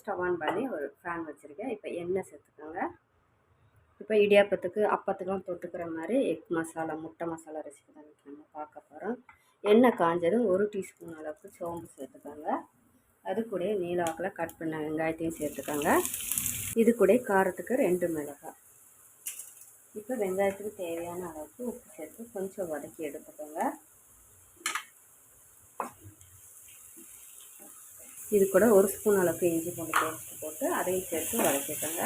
Stove on பண்ணி ஒரு fan வச்சுருக்கேன். இப்போ எண்ணெய் சேர்த்துக்கோங்க. இப்போ இடியாப்பத்துக்கு அப்பத்துக்கெலாம் தொட்டுக்கிற மாதிரி எக் மசாலா முட்டை மசாலா ரெசிபி தான் நம்ம பார்க்க போகிறோம் எண்ணெய் காஞ்சதும் ஒரு டீஸ்பூன் அளவுக்கு சோம்பு சேர்த்துக்கோங்க. அது கூட நீலாக்கில் கட் பண்ண வெங்காயத்தையும் சேர்த்துக்கோங்க. இது கூட காரத்துக்கு ரெண்டு மிளகாய். இப்போ வெங்காயத்துக்கு தேவையான அளவுக்கு உப்பு சேர்த்து கொஞ்சம் வதக்கி எடுத்துக்கோங்க. இது கூட ஒரு ஸ்பூன் அளவுக்கு இஞ்சி பூண்டு பேஸ்ட்டு போட்டு அதையும் சேர்த்து வதக்கிக்கோங்க.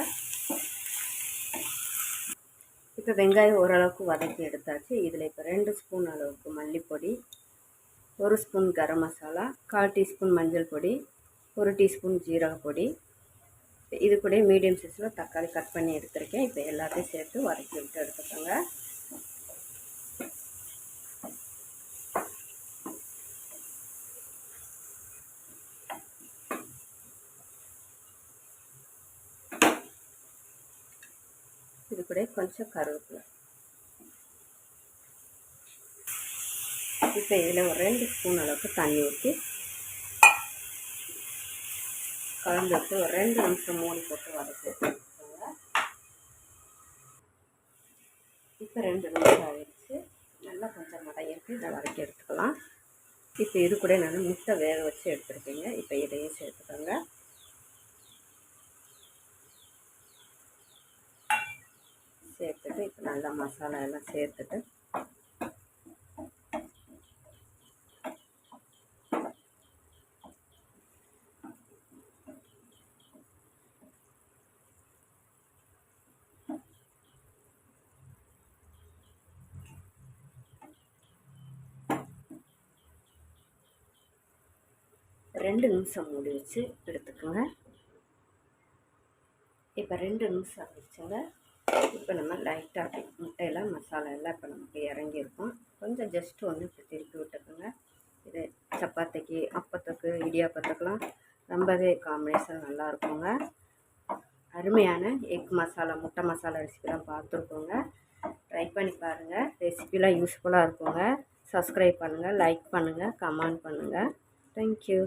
இப்போ வெங்காயம் ஓரளவுக்கு வதக்கி எடுத்தாச்சு. இதில் இப்போ ரெண்டு ஸ்பூன் அளவுக்கு மல்லிப்பொடி ஒரு ஸ்பூன் கரம் மசாலா கால் டீஸ்பூன் மஞ்சள் பொடி ஒரு டீஸ்பூன் ஜீரக பொடி. இது கூட மீடியம் சைஸில் தக்காளி கட் பண்ணி எடுத்திருக்கேன். இப்போ எல்லாத்தையும் சேர்த்து வதக்கி விட்டு எடுத்துக்கோங்க. இது கொஞ்சம் கருவேப்பிலை. இப்போ இதில் ஒரு ரெண்டு ஸ்பூன் அளவுக்கு தண்ணி ஊற்றி கலந்து விட்டு ஒரு ரெண்டு நிமிஷம் மூடி போட்டு வதக்கி வச்சுக்கோங்க. இப்போ ரெண்டு நிமிஷம் ஆகிடுச்சு நல்லா கொஞ்சம் மடையிருக்கு இதை வதக்கி எடுத்துக்கலாம். இப்போ இது கூட நான் முட்டை வேக வச்சு எடுத்துருக்கீங்க. இப்போ இதையும் சேர்த்துக்கோங்க. சேர்த்துட்டு இப்போ நல்லா மசாலா எல்லாம் சேர்த்துட்டு. ரெண்டு நிமிஷம் மூடி வச்சு எடுத்துக்கோங்க. இப்போ ரெண்டு நிமிஷம் ஆகிடுச்சுங்க இப்போ நம்ம லைட்டாக அப்படி முட்டையெல்லாம் மசாலா எல்லாம் இப்போ நமக்கு இறங்கியிருக்கும். கொஞ்சம் ஜஸ்ட்டு வந்து இப்படி திருப்பி விட்டுக்கோங்க. இது சப்பாத்திக்கு அப்பத்துக்கு இடியாப்பத்துக்கெலாம் ரொம்பவே காம்பினேஷன் நல்லா இருக்குங்க. அருமையான எக் மசாலா முட்டை மசாலா ரெசிபிலாம் பார்த்துருக்கோங்க. ட்ரை பண்ணி பாருங்கள் ரெசிபிலாம் யூஸ்ஃபுல்லாக இருக்குங்க. சப்ஸ்கிரைப் பண்ணுங்கள் லைக் பண்ணுங்கள் கமெண்ட் பண்ணுங்கள் தேங்க்யூ